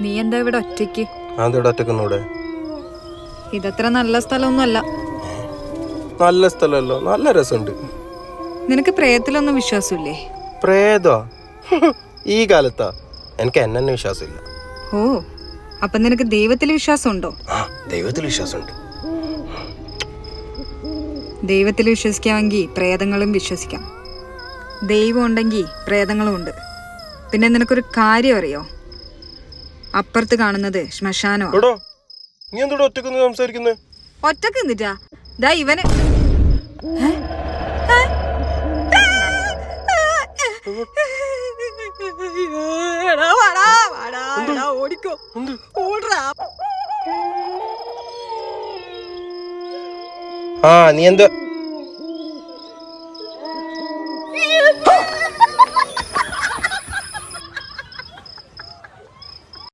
നീ എന്താ ഇവിടെ ഒറ്റയ്ക്ക്? ഒറ്റക്കുന്നൂടെ ഇതത്ര നല്ല സ്ഥലമൊന്നുമല്ല. നല്ല സ്ഥലമല്ലോ നല്ല രസമുണ്ട്. നിനക്ക് പ്രേയത്തിലൊന്നും വിശ്വാസമില്ലേ? പ്രേതോ? ഈ കാലത്താ. എനിക്ക് എന്നെ വിശ്വാസമില്ല. ഓ അപ്പൊ നിനക്ക് ദൈവത്തിൽ വിശ്വാസമുണ്ടോ? ദൈവത്തിൽ വിശ്വാസമുണ്ട്. ദൈവത്തിൽ വിശ്വസിക്കാമെങ്കിൽ പ്രേതങ്ങളും വിശ്വസിക്കാം. ദൈവം ഉണ്ടെങ്കിൽ പ്രേതങ്ങളും ഉണ്ട്. പിന്നെ നിനക്കൊരു കാര്യം അറിയോ? അപ്പുറത്ത് കാണുന്നത് ശ്മശാനമാണ് എടോ നീ എന്തോടെ ഒറ്റക്കൊന്ന് സംസാരിക്കുന്നത് ഒറ്റയ്ക്ക് നിന്നിട്ടാ? ദാ ഇവന്. ഓടിക്കോ. ഓടറാ. ആ നീ എന്താ